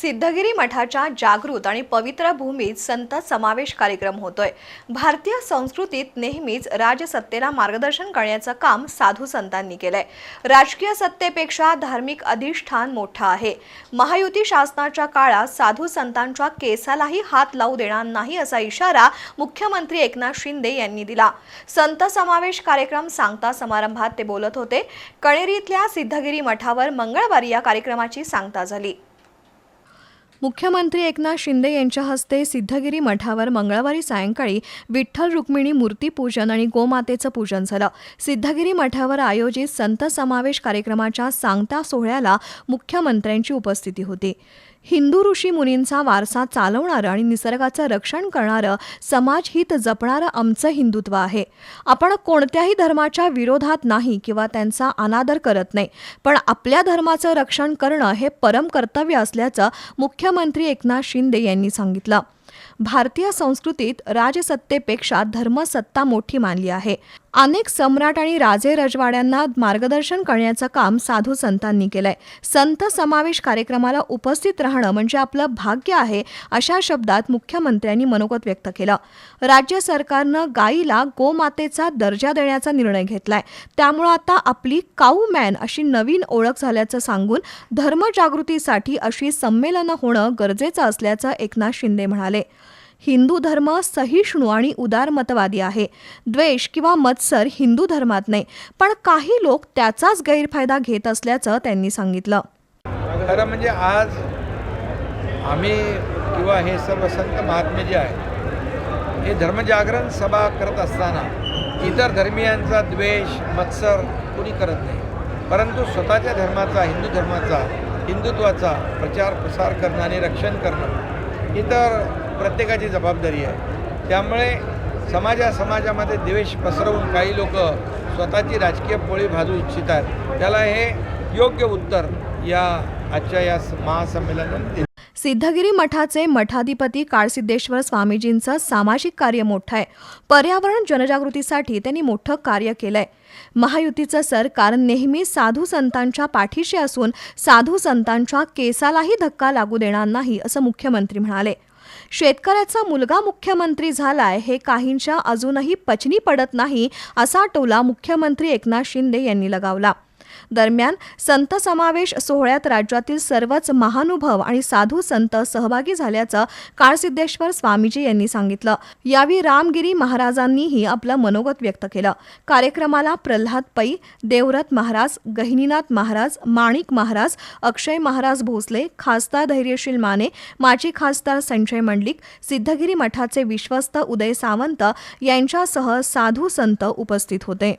सिद्धगिरी मठाच्या जागृत आणि पवित्र भूमीत संत समावेश कार्यक्रम होतोय. भारतीय संस्कृतीत नेहमीच राजसत्तेला मार्गदर्शन करण्याचं काम साधू संतांनी केलंय. राजकीय सत्तेपेक्षा धार्मिक अधिष्ठान मोठं आहे. महायुती शासनाच्या काळात साधू संतांच्या केसालाही हात लावू देणार नाही असा इशारा मुख्यमंत्री एकनाथ शिंदे यांनी दिला. संत समावेश कार्यक्रम सांगता समारंभात ते बोलत होते. कणेरीतल्या सिद्धगिरी मठावर मंगळवारी या कार्यक्रमाची सांगता झाली. मुख्यमंत्री एकनाथ शिंदे यांच्या हस्ते सिद्धगिरी मठावर मंगळवारी सायंकाळी विठ्ठल रुक्मिणी मूर्तीपूजन आणि गोमातेचं पूजन झालं. सिद्धगिरी मठावर आयोजित संत समावेश कार्यक्रमाच्या सांगता सोहळ्याला मुख्यमंत्र्यांची उपस्थिती होती. हिंदू ऋषी मुनींचा वारसा चालवणारं आणि निसर्गाचं रक्षण करणारं समाजहित जपणारं आमचं हिंदुत्व आहे. आपण कोणत्याही धर्माच्या विरोधात नाही किंवा त्यांचा अनादर करत नाही. पण आपल्या धर्माचं रक्षण करणं हे परम कर्तव्य असल्याचं मुख्यमंत्री एकनाथ शिंदे यांनी सांगितलं. भारतीय संस्कृतीत राजसत्तेपेक्षा धर्मसत्ता मोठी मानली आहे. अनेक सम्राट आणि राजे रजवाड्यांना मार्गदर्शन करण्याचं काम साधू संतांनी केलंय. संत समावेश कार्यक्रमाला उपस्थित राहणं म्हणजे आपलं भाग्य आहे अशा शब्दात मुख्यमंत्र्यांनी मनोगत व्यक्त केलं. राज्य सरकारनं गायीला गोमातेचा दर्जा देण्याचा निर्णय घेतलाय. त्यामुळं आता आपली काऊ मॅन अशी नवीन ओळख झाल्याचं सांगून धर्मजागृतीसाठी अशी संमेलनं होणं गरजेचं असल्याचं एकनाथ शिंदे म्हणाले. हिंदू धर्म सहिष्णू आणि उदारमतवादी आहे. द्वेष किंवा मत्सर हिंदू धर्मात नाही पण काही लोक त्याचाच गैरफायदा घेत असल्याचं त्यांनी सांगितलं. खरं म्हणजे आज आम्ही किंवा हे सर्व संत महात्मे जे आहेत हे धर्मजागरण सभा करत असताना इतर धर्मियांचा द्वेष मत्सर कोणी करत नाही. परंतु स्वतःच्या धर्माचा हिंदू धर्माचा हिंदुत्वाचा प्रचार प्रसार करणं आणि रक्षण करणं इतर प्रत्येकाची जबाबदारी आहे. त्यामुळे समाजा समाजामध्ये द्वेष पसरवून काही लोक स्वतःची राजकीय पोळी भाजू इच्छितात. त्याला हे योग्य उत्तर या आजच्या या महासंमेलनात सिद्धगिरी मठाचे मठाधिपती काळसिद्धेश्वर स्वामीजींचं सामाजिक कार्य मोठं आहे. पर्यावरण जनजागृतीसाठी त्यांनी मोठं कार्य केलंय. महायुतीचं सरकार नेहमी साधू संतांच्या पाठीशी असून साधू संतांच्या केसालाही धक्का लागू देणार नाही असं मुख्यमंत्री म्हणाले. शेतकऱ्याचा मुलगा मुख्यमंत्री झालाय हे काहींच्या अजूनही पचनी पडत नाही असा टोला मुख्यमंत्री एकनाथ शिंदे यांनी लगावला. दरम्यान संत समावेश सोहळ्यात राज्यातील सर्वच महानुभव आणि साधू संत सहभागी झाल्याचं काळसिद्धेश्वर स्वामीजी यांनी सांगितलं. यावेळी रामगिरी महाराजांनीही आपलं मनोगत व्यक्त केलं. कार्यक्रमाला प्रल्हाद पै देवरथ महाराज गहिनीनाथ महाराज माणिक महाराज अक्षय महाराज भोसले खासदार धैर्यशील माने माजी खासदार संजय मंडलिक सिद्धगिरी मठाचे विश्वस्त उदय सावंत यांच्यासह साधू संत उपस्थित होते.